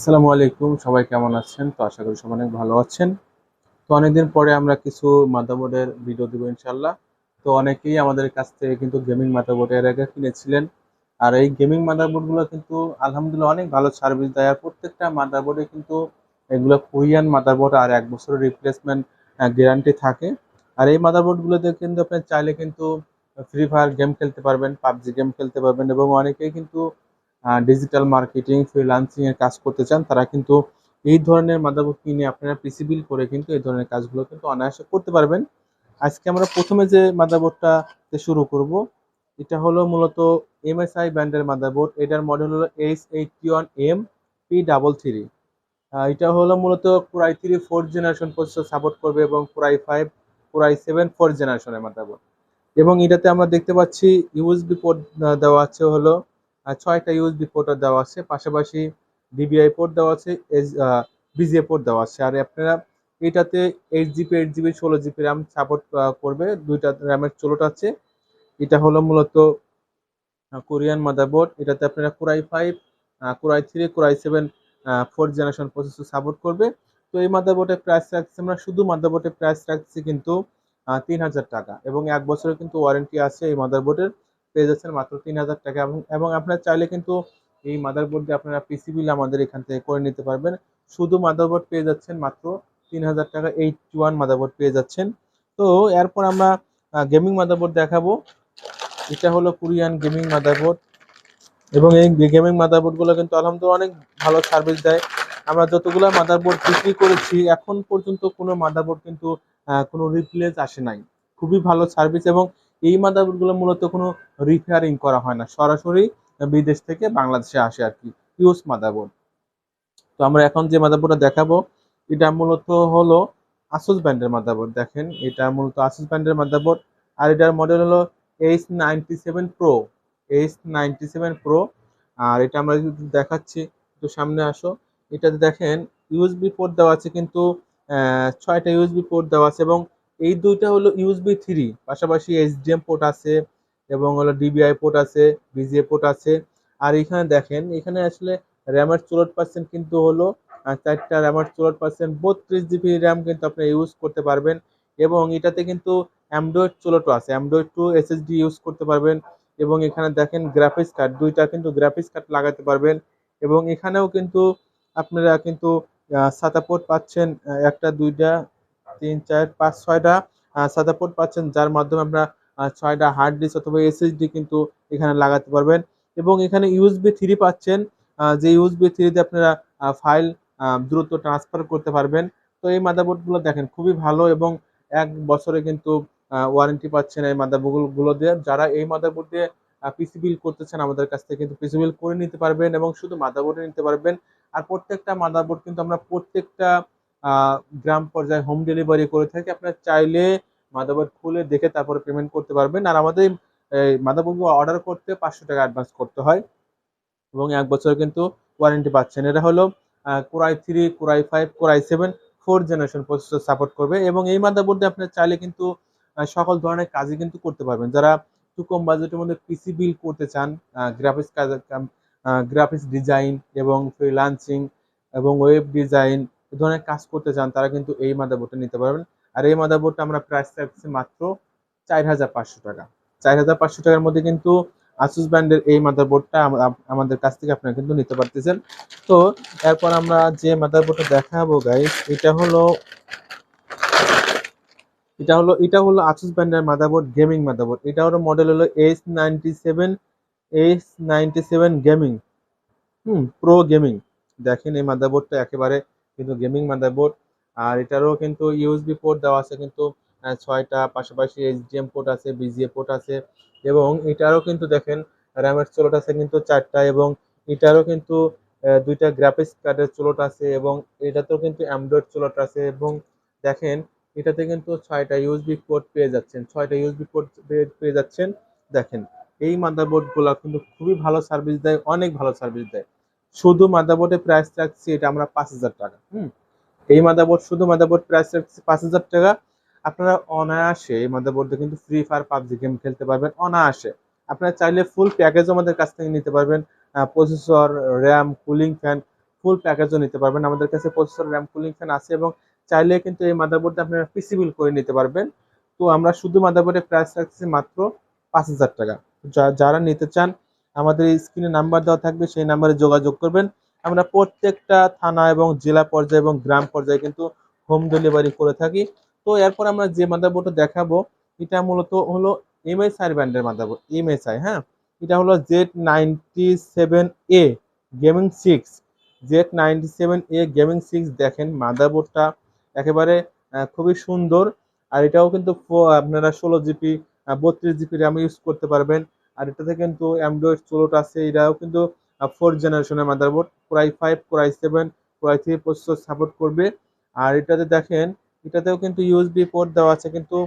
আসসালামু আলাইকুম, সবাই কেমন আছেন? তো আশা করি সবাই অনেক ভালো আছেন। তো অনেকদিন পরে আমরা কিছু মাদারবোর্ডের ভিডিও দেবো ইনশাল্লাহ তো অনেকেই আমাদের কাছ থেকে কিন্তু গেমিং মাদারবোর্ড এর আগে কিনেছিলেন। আর এই গেমিং মাদারবোর্ডগুলো কিন্তু আলহামদুলিল্লাহ অনেক ভালো সার্ভিস দেয়। আর প্রত্যেকটা মাদারবোর্ডে কিন্তু এগুলো কোরিয়ান মাদারবোর্ড আর এক বছরের রিপ্লেসমেন্ট গ্যারান্টি থাকে। আর এই মাদারবোর্ডগুলোতে কিন্তু আপনি চাইলে কিন্তু ফ্রি ফায়ার গেম খেলতে পারবেন, পাবজি গেম খেলতে পারবেন এবং অনেকেই কিন্তু ডিজিটাল মার্কেটিং ফ্রিল্যান্সিং এর কাজ করতে চান, তারা কিন্তু এই ধরনের মাদারবোর্ড কিনে আপনারা পিসি বিল করে কিন্তু এই ধরনের কাজগুলো কিন্তু অনায়াসে করতে পারবেন। আজকে আমরা প্রথমে যে মাদারবোর্ডটা শুরু করব, এটা হলো মূলত এমএসআই ব্র্যান্ডের মাদারবোর্ড। এটার মডেল হলো H eighty one M P double three এটা হলো মূলত core i three fourth generation processor support করবে এবং core i five core i seven fourth জেনারেশনের মাদারবোর্ড। এবং এটাতে আমরা দেখতে পাচ্ছি ইউএসবি পোর্ট দেওয়া আছে হলো ছয়টা ইউএসবি পোর্ট দেওয়া আছে, পাশাপাশি ডিবিআই পোর্ট দেওয়া আছে, এস বিজিএ পোর্ট দেওয়া আছে। আর আপনারা এটাতে এইট জিবি এইট জিবি ষোলো জিবি র্যাম সাপোর্ট করবে। দুইটা র্যামের ষোলোটা আছে। এটা হলো মূলত কোরিয়ান মাদারবোর্ড এটাতে আপনারা core i five core i three core i seven fourth generation processor support করবে। তো এই মাদারবোর্ডের প্রাইস রাখছি আমরা। শুধু মাদারবোর্ডের প্রাইস রাখছি কিন্তু তিন হাজার টাকা। এবং এক বছরের কিন্তু ওয়ারেন্টি আছে এই মাদারবোর্ডের পেয়ে যাচ্ছেন মাত্র তিন হাজার টাকা এবং এবং আপনারা চাইলে কিন্তু এই মাদারবোর্ড আপনারা পিসি বিল আমাদের এখান থেকে করে নিতে পারবেন। শুধু মাদারবোর্ড পেয়ে যাচ্ছেন মাত্র তিন হাজার টাকা এইট ওয়ান মাদারবোর্ড পেয়ে যাচ্ছেন। তো এরপর আমরা গেমিং মাদারবোর্ড দেখাবো। এটা হলো কোরিয়ান গেমিং মাদারবোর্ড এবং এই গেমিং মাদারবোর্ডগুলো কিন্তু আলহামদুলিল্লাহ অনেক ভালো সার্ভিস দেয়। আমরা যতগুলো মাদারবোর্ড বিক্রি করেছি, এখন পর্যন্ত কোনো মাদারবোর্ড কিন্তু কোনো রিপ্লেস আসে নাই। খুবই ভালো সার্ভিস এবং এই মাদারবোর্ডগুলো মূলত কোনো রিপেয়ারিং করা হয় না। সরাসরি বিদেশ থেকে বাংলাদেশে আসে আর কি ইউজ মাদারবোর্ড। তো আমরা এখন যে মাদারবোর্ডটা দেখাবো, এটা মূলত হলো আসুস ব্র্যান্ডের মাদারবোর্ড। দেখেন, এটা মূলত আসুস ব্র্যান্ডের মাদারবোর্ড। আর এটার মডেল হলো H ninety seven pro H ninety seven pro আর এটা আমরা যদি দেখাচ্ছি, একটু সামনে আসো। এটাতে দেখেন ইউএসবি পোর্ট দেওয়া আছে কিন্তু ছয়টা ইউএসবি পোর্ট দেওয়া আছে এবং এই দুইটা হলো ইউএসবি থ্রি পাশাপাশি এইচডিএম পোর্ট আছে এবং হলো ডিবিআই পোর্ট আছে বিজিএ পোর্ট আছে। আর এখানে দেখেন, এখানে আসলে র্যামের চুলট পার্সেন্ট কিন্তু হলো চারটা র্যামের চুলট পার্সেন্ট বত্রিশ জিবি র্যাম কিন্তু আপনি ইউজ করতে পারবেন। এবং এটাতে কিন্তু অ্যান্ড্রয়েড চুলটও আছে অ্যান্ড্রয়েড টু এসএসডি ইউজ করতে পারবেন। এবং এখানে দেখেন গ্রাফিক্স কার্ড দুইটা কিন্তু গ্রাফিক্স কার্ড লাগাতে পারবেন। এবং এখানেও কিন্তু আপনারা কিন্তু সাতা পোর্ট পাচ্ছেন একটা, দুইটা তিন চার পাঁচ ছয়টা সাদা পোর্ট পাচ্ছেন, যার মাধ্যমে আমরা ছয়টা হার্ড ডিস্ক অথবা এসএসডি কিন্তু এখানে লাগাতে পারবেন। এবং এখানে ইউএসবি থ্রি পাচ্ছেন যে ইউএসবি থ্রিতে আপনারা ফাইল দ্রুত ট্রান্সফার করতে পারবেন। তো এই মাদারবোর্ডগুলো দেখেন, খুবই ভালো এবং এক বছরে কিন্তু ওয়ারেন্টি পাচ্ছেন এই মাদারবোর্ডগুলো দিয়ে। যারা এই মাদারবোর্ড দিয়ে পিসি বিল করতে আমাদের কাছ থেকে কিন্তু পিসি বিল করে নিতে পারবেন এবং শুধু মাদারবোর্ডে নিতে পারবেন। আর প্রত্যেকটা মাদারবোর্ড কিন্তু আমরা প্রত্যেকটা গ্রাম পর্যায়ে হোম ডেলিভারি করে থাকি। আপনারা চাইলে মাদারবোর্ড খুলে দেখে তারপরে পেমেন্ট করতে পারবেন। আর আমাদের মাদারবোর্ডগুলো অর্ডার করতে পাঁচশো টাকা অ্যাডভান্স করতে হয়। এবং এক বছর কিন্তু ওয়ারেন্টি পাচ্ছেন। এটা হলো core i three core i five core i seven four generation processor support করবে। এবং এই মাদারবোর্ডে আপনার চাইলে কিন্তু সকল ধরনের কাজই কিন্তু করতে পারবেন। যারা একটু কম বাজেটের মধ্যে পিসি বিল করতে চান গ্রাফিক্স কাজ গ্রাফিক্স ডিজাইন এবং ফ্রিলান্সিং এবং ওয়েব ডিজাইন এ ধরনের কাজ করতে চান, তারা কিন্তু এই মাদারবোর্ডটা নিতে পারবেন। আর এই মাদারবোর্ডটা আমরা প্রাইস রাখছি মাত্র চার হাজার পাঁচশো টাকা। চার হাজার পাঁচশো টাকার মধ্যে কিন্তু আসুস ব্র্যান্ডের এই মাদারবোর্ডটা আমাদের কাছ থেকে আপনারা কিন্তু নিতে পারতেছেন। তো এরপর আমরা যে মাদারবোর্ডটা দেখাবো গাইস এটা হলো এটা হলো এটা হলো আসুস ব্র্যান্ডের মাদারবোর্ড গেমিং মাদারবোর্ড। এটা হলো মডেল হলো H ninety seven H ninety seven gaming হুম প্রো গেমিং দেখেন এই মাদারবোর্ডটা একেবারে কিন্তু গেমিং মাদারবোর্ড আর এটারও কিন্তু ইউএসবি পোর্ট দেওয়া আছে, কিন্তু ছয়টা, পাশাপাশি এইচডিএম পোর্ট আছে বিজিএ পোর্ট আছে, এবং এটারও কিন্তু দেখেন র্যামের চোলট আছে কিন্তু চারটা, এবং এটারও কিন্তু দুইটা গ্রাফিক্স কার্ডের চোলট আছে, এবং এটাতেও কিন্তু অ্যান্ড্রয়েড চোলট আছে, এবং দেখেন, এটাতে কিন্তু ছয়টা ইউএসবি পোর্ট পেয়ে যাচ্ছেন, ছয়টা ইউএসবি পোর্ট পেয়ে যাচ্ছেন, দেখেন, এই মাদারবোর্ডগুলো কিন্তু খুবই ভালো সার্ভিস দেয়, অনেক ভালো সার্ভিস দেয়। শুধু মাদারবোর্ডের প্রাইস রাখছি, এটা আমরা পাঁচ হাজার টাকা, হুম? এই মাদারবোর্ড শুধু মাদারবোর্ড প্রাইস রাখছি পাঁচ হাজার টাকা। আপনারা অনায়াসে এই মাদারবোর্ডে কিন্তু ফ্রি ফায়ার পাবজি গেম খেলতে পারবেন, অনায়াসে। আপনারা চাইলে ফুল প্যাকেজও আমাদের কাছ থেকে নিতে পারবেন processor RAM cooling fan full প্যাকেজও নিতে পারবেন। আমাদের কাছে প্রসেসর র্যাম কুলিং ফ্যান আছে এবং চাইলে কিন্তু এই মাদারবোর্ডটা আপনারা পিসি বিল করে নিতে পারবেন। তো আমরা শুধু মাদারবোর্ডের প্রাইস রাখছি মাত্র পাঁচ হাজার টাকা। যারা নিতে চান আমাদের স্ক্রিনে নাম্বার দেওয়া থাকবে, সেই নাম্বারে যোগাযোগ করবেন। আমরা প্রত্যেকটা থানা এবং জেলা পর্যায়ে এবং গ্রাম পর্যায়ে কিন্তু হোম ডেলিভারি করে থাকি। তো এরপর আমরা যে মাদারবোর্ডটা দেখাবো, এটা মূলত হলো এমএসআই ব্র্যান্ডের মাদারবোর্ড এমএসআই হ্যাঁ? এটা হলো Z ninety seven A gaming six Z ninety seven A gaming six দেখেন মাদারবোর্ডটা একেবারে খুবই সুন্দর। আর এটাও কিন্তু আপনারা ষোলো জিবি বত্রিশ জিবি র্যাম ইউজ করতে পারবেন। আর এটাতে কিন্তু অ্যান্ড্রয়েড চোলোট আছে এটাও কিন্তু ফোর জেনারেশনের motherboard core i five core i seven core i three processor support করবে। আর এটাতে দেখেন, এটাতেও কিন্তু ইউএসবি পোর্ট দেওয়া আছে, কিন্তু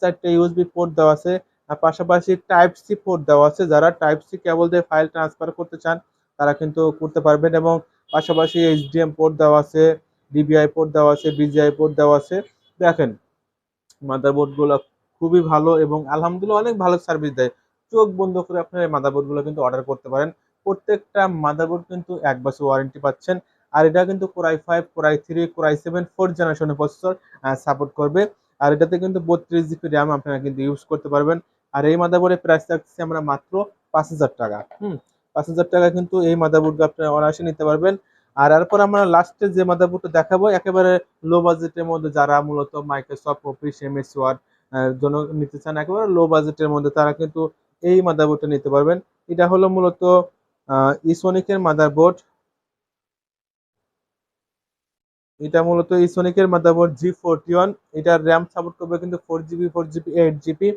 চারটে ইউএসবি পোর্ট দেওয়া আছে। আর পাশাপাশি টাইপ সি পোর্ট দেওয়া আছে, যারা টাইপ সি কেবল দিয়ে ফাইল ট্রান্সফার করতে চান, তারা কিন্তু করতে পারবেন। এবং পাশাপাশি এইচডিএম পোর্ট দেওয়া আছে ডিবিআই পোর্ট দেওয়া আছে বিজিআই পোর্ট দেওয়া আছে। দেখেন মাদারবোর্ডগুলো খুবই ভালো এবং আলহামদুলিল্লাহ অনেক ভালো সার্ভিস দেয়। চোখ বন্ধ করে আপনার এই কিন্তু অর্ডার করতে পারেন। প্রত্যেকটা মাদারবোর্ড কিন্তু এক বছর ওয়ারেন্টি পাচ্ছেন। আর এটা কিন্তু core i five core i three core i seven four জেনারেশনের প্রসেসর সাপোর্ট করবে। আর এটাতে কিন্তু বত্রিশ জিবি র্যাম আপনারা কিন্তু ইউজ করতে পারবেন। আর এই মাদারবোর্ডের প্রাইস রাখছি আমরা মাত্র পাঁচ হাজার টাকা। হুম, পাঁচ হাজার টাকা কিন্তু এই মাদারবোর্ডটা আপনারা অনায়াসে নিতে পারবেন। আর এরপর আমরা লাস্টে যে মাদারবোর্ডটা দেখাবো, একেবারে লো বাজেটের মধ্যে যারা মূলত মাইক্রোসফট অফিস এমএস ওয়ার্ড জন্য নিতে চান, একেবারে লো বাজেটের মধ্যে তারা কিন্তু এই মাদারবোর্ডটা নিতে পারবেন। এটা হলো মূলত ইসোনিকের মাদারবোর্ড এটা মূলত ইসোনিকের মাদারবোর্ড জি ফোরটি ওয়ান এটার র্যাম সাপোর্ট করবে কিন্তু four GB four GB eight GB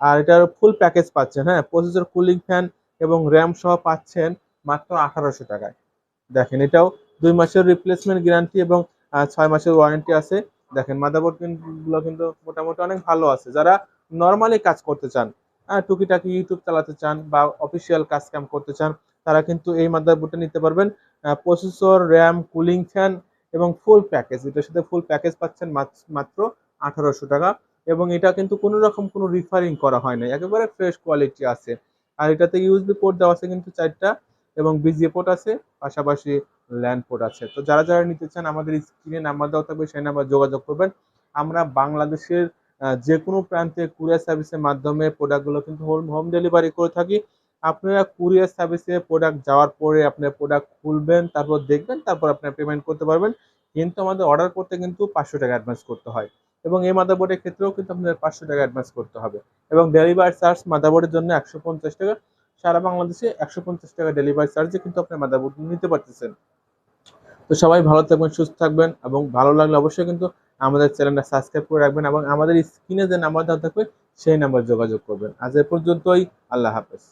আর এটার ফুল প্যাকেজ পাচ্ছেন হ্যাঁ? প্রসেসর কুলিং ফ্যান এবং র্যাম সহ পাচ্ছেন মাত্র আঠারোশো টাকায়। দেখেন, এটাও দুই মাসের রিপ্লেসমেন্ট গ্যারান্টি এবং ছয় মাসের ওয়ারেন্টি আছে। দেখেন মাদারবোর্ডগুলো কিন্তু মোটামুটি অনেক ভালো আছে। যারা নর্মালি কাজ করতে চান টুকিটাকি ইউটিউব চালাতে চান বা অফিসিয়াল কাজ কাম করতে চান, তারা কিন্তু এই মাদারবোর্ডটা নিতে পারবেন প্রসেসর র্যাম কুলিং ফ্যান এবং ফুল প্যাকেজ এটার সাথে ফুল প্যাকেজ পাচ্ছেন মাত- মাত্র আঠারোশো টাকা এবং এটা কিন্তু কোনো রকম কোনো রিফারিং করা হয় না একেবারে ফ্রেশ কোয়ালিটি আছে। আর এটাতে ইউএসবি পোর্ট দেওয়া আছে কিন্তু চারটা এবং বিজিএ পোর্ট আছে, পাশাপাশি ল্যান্ড পোর্ট আছে। তো যারা যারা নিতে চান আমাদের স্ক্রিনে নাম্বার দেওয়া থাকবে, সেই নাম্বার যোগাযোগ করবেন। আমরা বাংলাদেশের যে কোনো প্রান্তে কুরিয়ার সার্ভিসের মাধ্যমে প্রোডাক্টগুলো কিন্তু হোম হোম ডেলিভারি করে থাকি। আপনারা কুরিয়ার সার্ভিসে প্রোডাক্ট যাওয়ার পরে আপনার প্রোডাক্ট খুলবেন, তারপর দেখবেন, তারপর আপনার পেমেন্ট করতে পারবেন। কিন্তু আমাদের অর্ডার করতে কিন্তু পাঁচশো টাকা অ্যাডভান্স করতে হয়। এবং এই মাদারবোর্ডের ক্ষেত্রেও কিন্তু আপনাদের পাঁচশো টাকা অ্যাডভান্স করতে হবে। এবং ডেলিভারি চার্জ মাদারবোর্ডের জন্য একশো পঞ্চাশ টাকা, সারা বাংলাদেশে একশো পঞ্চাশ টাকা ডেলিভারি চার্জে কিন্তু আপনি মাদারবোর্ড নিতে পারতেছেন। তো সবাই ভালো থাকবেন, সুস্থ থাকবেন এবং ভালো লাগলে অবশ্যই কিন্তু আমাদের চ্যানেলটা সাবস্ক্রাইব করে রাখবেন এবং আমাদের স্ক্রিনে যে নাম্বার দেওয়া থাকবে, সেই নাম্বার যোগাযোগ করবেন। আজ এ পর্যন্তই, আল্লাহ হাফেজ।